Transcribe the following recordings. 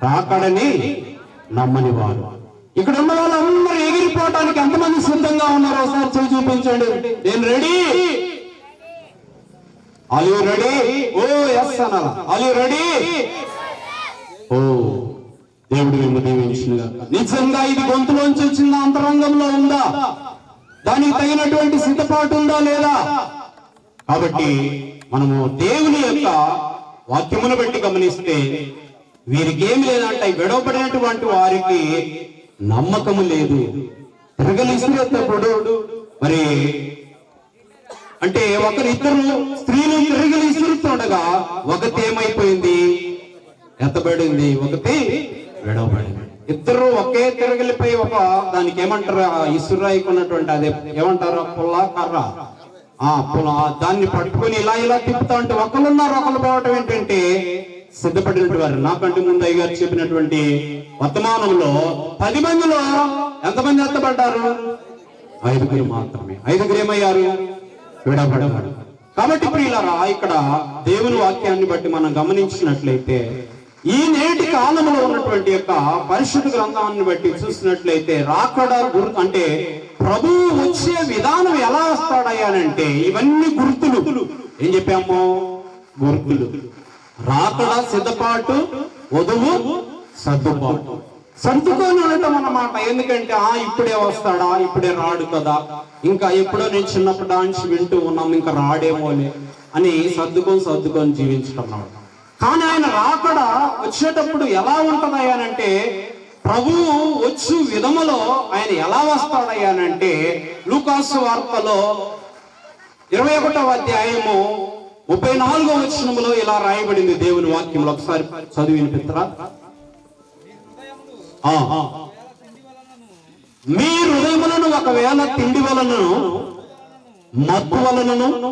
రాకడని నమ్మని వారు ఇక్కడ ఉన్న వాళ్ళందరూ ఎగిరిపోవటానికి ఎంతమంది సిద్ధంగా ఉన్నారో ఒకసారి చేయి చూపించండి. నేను ready. Are you ready oh yes అనాల are you ready oh దేవుడు మిమ్మల్ని దీవించిన నిజంగా ఇది గొంతులోంచి వచ్చిందా అంతరంగంలో ఉందా? దానికి తగినటువంటి సిద్ధపాటు ఉందా లేదా? కాబట్టి మనము దేవుని యొక్క వాక్యమును బట్టి గమనిస్తే వీరికి ఏమి లేదంట విడవబడినటువంటి వారికి నమ్మకము లేదు. తిరగలిసినప్పుడు మరి అంటే ఒకరు ఇద్దరు స్త్రీలు తిరగలి ఇసురుతుండగా ఒకటి ఏమైపోయింది? ఎత్తబడింది. ఒకటి విడవబడింది. ఇద్దరు ఒకే తిరగలిపై ఒక దానికి ఏమంటారు? ఆ ఇసురాయికి ఉన్నటువంటి అదే ఏమంటారు? పుల్ల కర్ర ఆ పుల దాన్ని పట్టుకొని ఇలా ఇలా తిప్పుతా ఉంటే ఒకరున్నారు ఒకరు పోవటం ఏంటంటే సిద్ధపడినటువంటి వారు. నాకంటే ముందు అయ్యగారు చెప్పినటువంటి వర్తమానంలో పది మందిలో ఎంతమంది ఎత్తబడ్డారు ఐదుగురు మాత్రమే. ఐదుగురు ఏమయ్యారు? విడబడబడు కాబట్టి ప్రియులరా ఇక్కడ దేవుని వాక్యాన్ని బట్టి మనం గమనించినట్లయితే ఈ నేటి కాలంలో ఉన్నటువంటి యొక్క పరిశుద్ధ గ్రంథాన్ని బట్టి చూసినట్లయితే రాకడ గుర్తు అంటే ప్రభు వచ్చే విధానం ఎలా వస్తాడయ్యానంటే ఇవన్నీ గుర్తులు. ఏం చెప్పాము? గుర్తులు. రాకడ సిద్ధపాటు వధువు సర్దుబాటు. సర్దుకొని ఉండటం అన్నమాట ఎందుకంటే ఆ ఇప్పుడే వస్తాడా ఇప్పుడే రాడు కదా. ఇంకా ఎప్పుడో నేను చిన్నప్పుడు డాన్స్ వింటూ ఉన్నాం ఇంకా రాడేమోలే అని సర్దుకొని సర్దుకొని జీవించుకున్నాడు కానీ ఆయన రాకడ వచ్చేటప్పుడు ఎలా ఉంటుందయ్యానంటే ప్రభువు వచ్చు విధములో ఆయన ఎలా వస్తాడయ్యానంటే లూకాసు వార్తలో ఇరవై ఒకటవ అధ్యాయము ముప్పై నాలుగో వచనంలో ఇలా రాయబడింది దేవుని వాక్యంలో ఒకసారి చదివి వినిపిస్తారా మీ హృదయములను ఒకవేళ తిండి వలనను మత్తు వలనను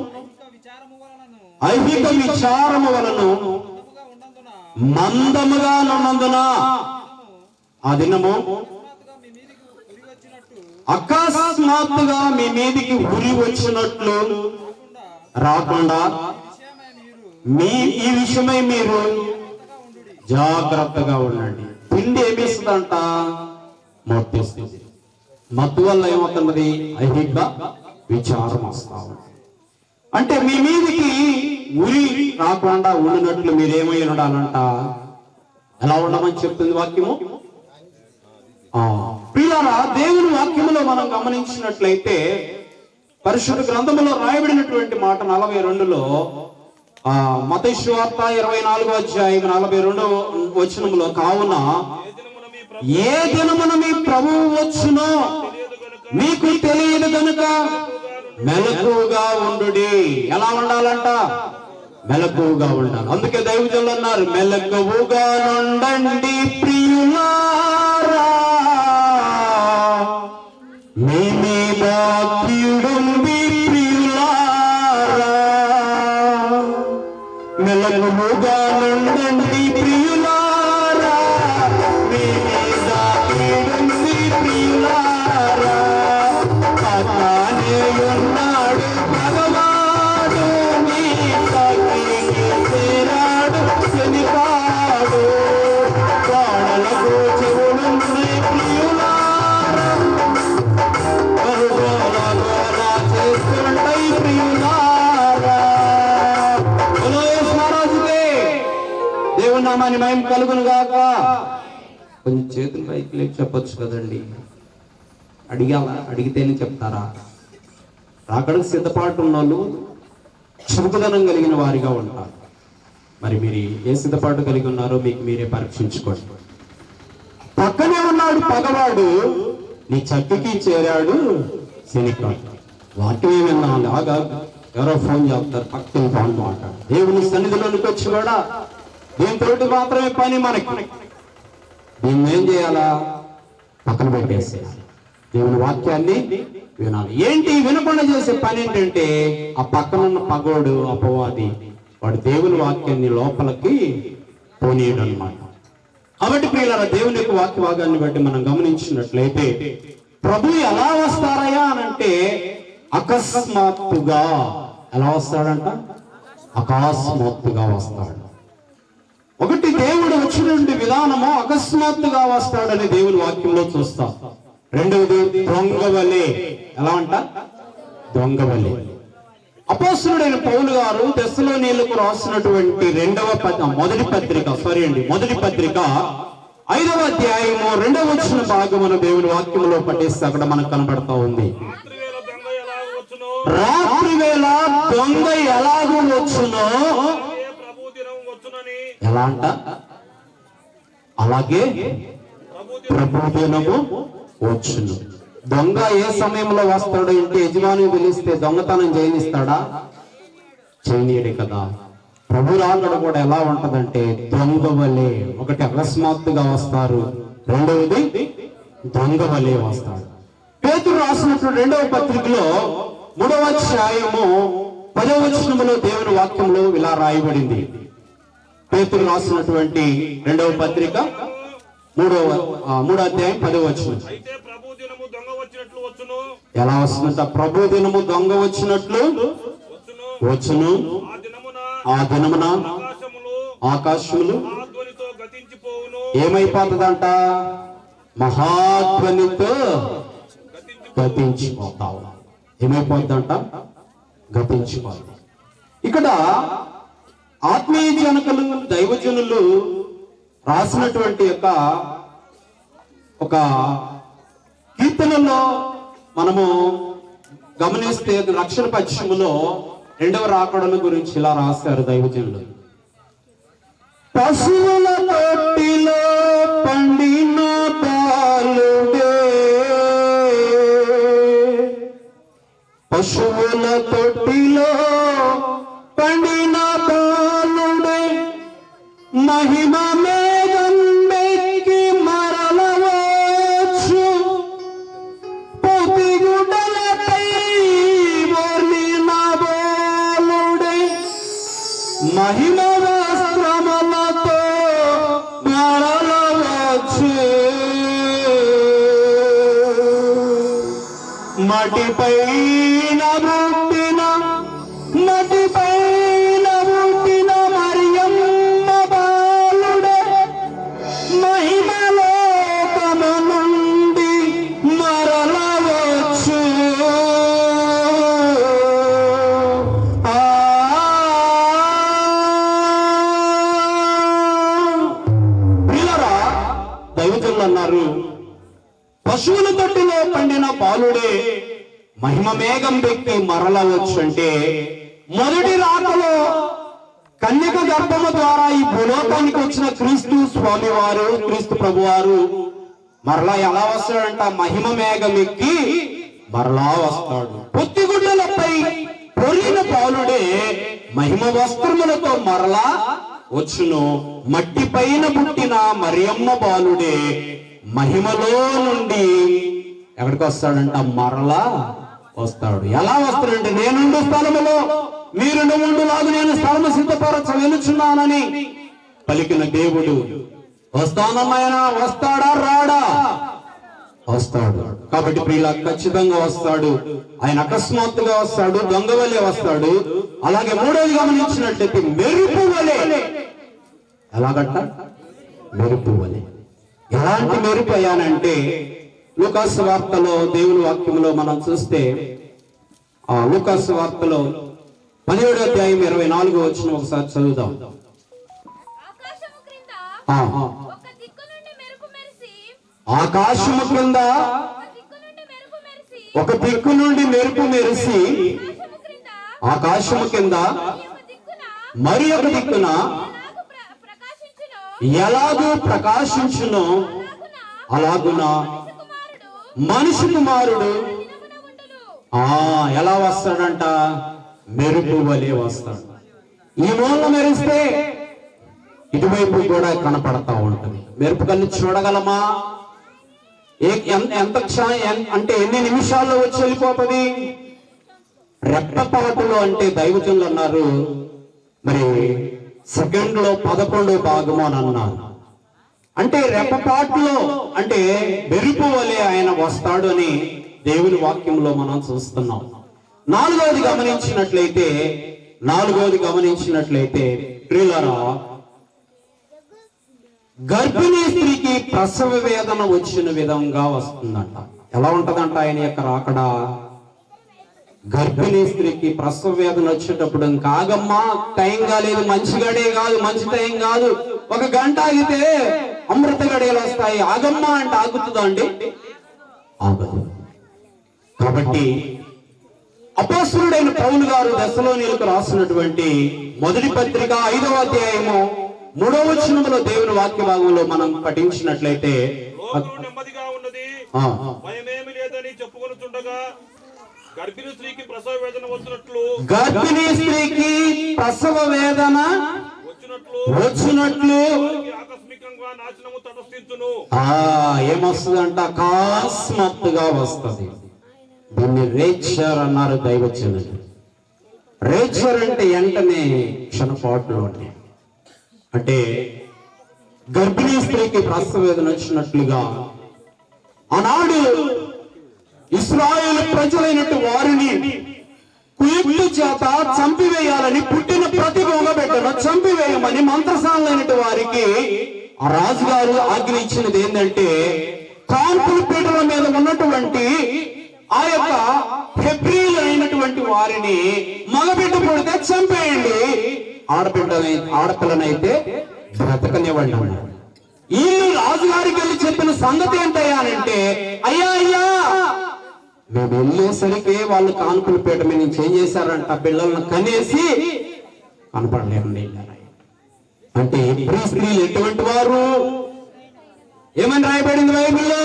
ఐహిక విచారము వలన మందముగా ఉన్నందున ఆ దినము అకస్మాత్తుగా మీ మీదికి ఉరి వచ్చినట్లు రాకుండా మీ ఈ విషయమై మీరు జాగ్రత్తగా ఉండండి. పిండి ఏమిస్తుందంట మొట్టిస్తుంది మత్తు వల్ల ఏమవుతున్నది? ఐహిక విచారం వస్తా అంటే మీ మీదికి ఉరి రాకుండా ఉండినట్లు మీరేమై ఉండాలంట? ఎలా ఉండమని చెప్తుంది వాక్యము? ఆ, దేవుని వాక్యములో మనం గమనించినట్లయితే పరిశుద్ధ గ్రంథములో రాయబడినటువంటి మాట నలభై రెండులో మతేశ్వార్త ఇరవై నాలుగో అధ్యాయం నలభై రెండో వచనంలో కావున ఏ దినమున మీ ప్రభువు వచ్చునో మీకు తెలియదు గనుక మెలకుగా ఉండు ఎలా ఉండాలంట? మెలకువగా ఉండాలి. అందుకే దైవజనులు అన్నారు మెలకువగా ఉండండి ప్రియులారా కొంచెం చేతులు పైకి లేచి చెప్పొచ్చు కదండి. అడిగావా? అడిగితేనే చెప్తారా? రాకడకు సిద్ధపాటు ఉన్న వాళ్ళు చురుకుదనం కలిగిన వారిగా ఉంటారు. మరి మీరు ఏ సిద్ధపాటు కలిగి ఉన్నారో మీకు మీరే పరీక్షించుకోండి. పక్కనే ఉన్నాడు పగవాడు నీ చక్కకి చేరాడు శనికాడు. వాక్యం ఏమన్నా లాగా ఎవరో ఫోన్ చేస్తారు పక్కన ఫోన్ మాట దేవుని సన్నిధిలోనికి వచ్చి కూడా దీంతో మాత్రమే పని మనకి? దీన్ని ఏం చేయాలా? పక్కన పెట్టేసేయాలి దేవుని వాక్యాన్ని వినాలి. ఏంటి? వినకుండా చేసే పని ఏంటంటే ఆ పక్కన ఉన్న పగోడు అపవాది వాడు దేవుని వాక్యాన్ని లోపలికి పోనీయడం అనమాట కాబట్టి ప్రియుల దేవుని యొక్క వాక్య భాగాన్ని బట్టి మనం గమనించినట్లయితే ప్రభు ఎలా వస్తారయా అని అంటే అకస్మాత్తుగా ఎలా వస్తాడంట? అకస్మాత్తుగా వస్తాడు. ఒకటి దేవుడు వచ్చినటువంటి విధానము అకస్మాత్తుగా వస్తాడని దేవుని వాక్యంలో చూస్తాం. రెండవది దొంగవలే. ఎలా అంట? దొంగవలే. అపోసుడైన పౌలు గారు దశలో నీళ్ళకు రాసినటువంటి రెండవ పత్ర మొదటి పత్రిక సారీ అండి మొదటి పత్రిక ఐదవ అధ్యాయము రెండవ వచ్చిన భాగమును దేవుని వాక్యంలో పట్టేస్తే అక్కడ మనకు కనబడతా ఉంది. రాత్రి వేళ దొంగ ఎలాగూ వచ్చునో ఏ ప్రభు దినం వచ్చునని ఎలా అంట? అలాగే ప్రభు దినం ప్రభుదినము వచ్చును. దొంగ ఏ సమయంలో వస్తాడు ఇంటి యజమాని పిలిస్తే దొంగతనం చేయనిస్తాడా చేయనీయడు కదా. ప్రభు రాకడ కూడా ఎలా ఉంటదంటే దొంగ వలె ఒకటి అకస్మాత్తుగా వస్తారు రెండవది దొంగ వలె వస్తాడు. పేతురు రాసినప్పుడు రెండవ పత్రికలో మూడవ అధ్యాయము పదవ వచనములో దేవుని వాక్యంలో ఇలా రాయబడింది. పేతురు రాసినటువంటి రెండవ పత్రిక మూడవ మూడో అధ్యాయం పదవ వచ్చును. ఎలా వస్తుందంట? ప్రభు దినము దొంగ వచ్చినట్లు వచ్చును. ఆ దినమున ఆకాశములు ఏమైపోతుందంట? మహాధ్వనితో గతించి గతించిపోతావు. ఏమైపోద్దంట గతించిపోతావు. ఇక్కడ ఆత్మీయ జనకులు దైవజనులు రాసినటువంటి యొక్క ఒక కీర్తనలో మనము గమనిస్తే రక్షణ పశ్చిమలో రెండవ రాకడల గురించి ఇలా రాశారు దైవజనులు. పశువుల తొట్టిలో పండిన పాలుడే. పశువుల తొట్టిలో పండిన మహిమ మేఘంబెక్కి మరలవచ్చు పొతిగుడ్డలపై వర్ణిన బాలుడే మహిమ వస్త్రములతో మరలవచ్చు మటిపైన పుట్టిన దైవజనులు అన్నారు పశువుల తొట్టిలో పండిన పాలుడే మహిమ మేఘం పెట్టి మరలవచ్చు అంటే మొదటి రాకలో కన్యక గర్భము ద్వారా ఈ భూలోకానికి వచ్చిన క్రీస్తు స్వామి వారు క్రీస్తు ప్రభు వారు మరలా ఎలా వస్తాడంట? మహిమ మేఘం ఎక్కి మరలా వస్తాడు. పొత్తిగుడ్డలపై పొరిన పాలుడే మహిమ వస్త్రములతో మరలా వచ్చును. మట్టి పైన పుట్టిన మరియమ్మ బాలుడే మహిమలో నుండి. ఎక్కడికి వస్తాడంట? మరలా వస్తాడు. ఎలా వస్తాడంటే నేనుండు స్థలములో మీరు నువ్వుండులాగు నేను స్థలము సిద్ధపరచ వెలుచున్నానని పలికిన దేవుడు వస్తానన్నాయన వస్తాడా రాడా? వస్తాడు. కాబట్టి ప్రియుల ఖచ్చితంగా వస్తాడు. ఆయన అకస్మాత్తుగా వస్తాడు దొంగ వలె వస్తాడు. అలాగే మూడోది గమనించినట్లయితే మెరుపు వలె ఎలాగంట? మెరుపు వలె ఎలాంటి మెరుపు అయ్యానంటే లూకాసు వార్తలో దేవుని వాక్యంలో మనం చూస్తే ఆ లూకాసు వార్తలో పదిహేడు అధ్యాయం ఇరవై నాలుగు వచ్చిన ఒకసారి చదువుదాం. ఆకాశము క్రింద ఆ, ఒక దిక్కు నుండి మెరుపు మెరిసి ఆకాశము కింద మరి ఒక దిక్కున ఎలాగూ ప్రకాశించును? అలాగున? మనిషి కుమారుడు ఆ ఎలా వస్తాడంట? మెరుపు వలె వస్తాడు. ఈ మూల మెరిస్తే ఇటువైపు కూడా కనపడతా ఉంటుంది. మెరుపు కళ్ళు చూడగలమా? ఏ- ఎంత క్షణం అంటే ఎన్ని నిమిషాల్లో వచ్చి వెళ్ళిపోతుంది? రెప్పపాటులో అంటే దైవజనులు అన్నారు. మరి సెకండ్లో పదకొండు భాగము అని అన్నారు అంటే రెప్పపాటులో అంటే బెరుపు వలె ఆయన వస్తాడు అని దేవుని వాక్యంలో మనం చూస్తున్నాం. నాలుగవది గమనించినట్లయితే నాలుగవది గమనించినట్లయితే ప్రియులరా గర్భిణీ స్త్రీకి ప్రసవ వేదన వచ్చిన విధంగా వస్తుందంట. ఎలా ఉంటదంట ఆయన యొక్క రాకడా? గర్భిణీ స్త్రీకి ప్రసవ వేదన వచ్చేటప్పుడు ఇంకా ఆగమ్మా టైం కాలేదు మంచి గడే కాదు మంచి టైం కాదు. ఒక గంట ఆగితే అమృత గడియలు వస్తాయి. ఆగమ్మా అంటే ఆగుతుందా అండి? ఆగదు. కాబట్టి అపోస్తుడైన పౌలు గారు దశలోనిలకు రాసినటువంటి మొదటి పత్రిక ఐదవ అధ్యాయము మూడవ వచనములో దేవుని వాక్య భాగంలో మనం పఠించినట్లయితే లోకం నెమ్మదిగా ఉన్నది. ఆ, భయమేమి లేదని చెప్పుకొనుచుండగా గర్భిణీ స్త్రీకి ప్రసవ వేదన వచ్చినట్లు గర్భిణీ స్త్రీకి ప్రసవ వేదన వచ్చినట్లు వచ్చినట్లు. వారికి ఆకస్మికంగా నాశనము తటస్థించును. ఆ ఏమొస్తుందంట? అకస్మాత్తుగా వస్తుంది. దీన్ని రేచర్ అన్నారు దైవచనుడు. రేచర్ అంటే వెంటనే క్షణపాటులోనే అంటే గర్భిణీ స్త్రీకి ప్రసవ వేదన వచ్చినట్లుగా ఆనాడు ఇస్రాయేల్ ప్రజలైనట్టు వారిని కుయుక్తు చేత చంపివేయాలని పుట్టిన ప్రతి బిడ్డను చంపివేయమని మంత్రసాలైనటు వారికి ఆ రాజుగారు ఆజ్ఞ ఇచ్చినది ఏంటంటే కాన్పుల పీటల మీద ఉన్నటువంటి ఆ యొక్క హెబ్రీలు అయినటువంటి వారిని మగబిడ్డ పుడితే చంపేయండి. ఆడబిడ్డ ఆడపిల్లనైతే బ్రతకనివ్వండి. ఈ రాజుగారికి వెళ్ళి చెప్పిన సంగతి ఏంటయ్యా అంటే అయ్యా అయ్యా మేము వెళ్ళేసరికి వాళ్ళు కానుకల పీట మీద నుంచి ఏం చేశారంట? పిల్లలను కనేసి కనపడలేరండి అంటే ఇప్పుడు స్త్రీలు ఎటువంటి వారు? ఏమని రాయబడింది బైబిల్లో?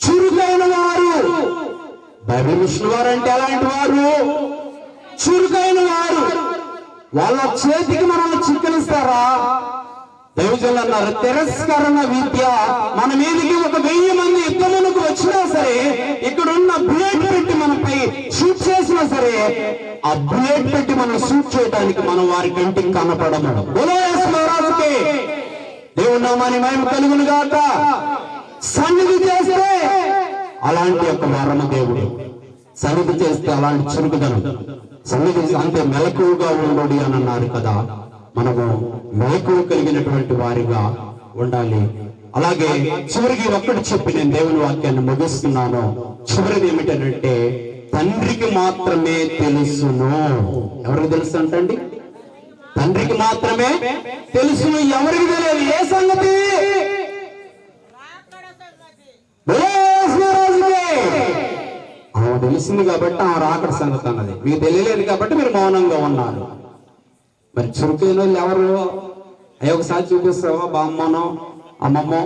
చురుకైన వారు. బైబిల్ మిషన్ వారు అంటే ఎలాంటి వారు? చురుకైన వారు. వాళ్ళ చేతికి మనల్ని చిక్కనిస్తారా దైవజనులు తిరస్కరణ విద్య మన మీదకి ఒక వెయ్యి మంది యుద్ధమునకు వచ్చినా సరే ఇక్కడ ఉన్న బుల్లెట్ పెట్టి మనపై షూట్ చేసినా సరే ఆ బుల్లెట్ పెట్టి మనం షూట్ చేయడానికి మనం వారి కంటికి కనపడము. మహారాజుకి. దేవుడు నామాని మేము కలుగును గాక. సన్నిధి చేస్తే అలాంటి యొక్క మరణ దేవుడు. సన్నిధి చేస్తే అలాంటి చురుకుదనం. సన్నిధి అంటే మెలకువగా ఉండడు అని అన్నారు కదా. మనము మేకు కలిగినటువంటి వారిగా ఉండాలి. అలాగే చివరికి ఒక్కటి చెప్పి నేను దేవుని వాక్యాన్ని ముగిస్తున్నాను. చివరిది ఏమిటంటే తండ్రికి మాత్రమే తెలుసును. ఎవరికి తెలుసు అంటండి? తండ్రికి మాత్రమే తెలుసును. ఎవరికి తెలియదు? ఏ సంగతి? ఆమె తెలిసింది కాబట్టి ఆమె రాకడ సంగతి అన్నది. మీకు తెలియలేదు కాబట్టి మీరు మౌనంగా ఉన్నారు. మరి చురుకైన వాళ్ళు ఎవరు? అయ్యో ఒకసారి చూపిస్తావా బామ్మనో అమ్మమ్మో?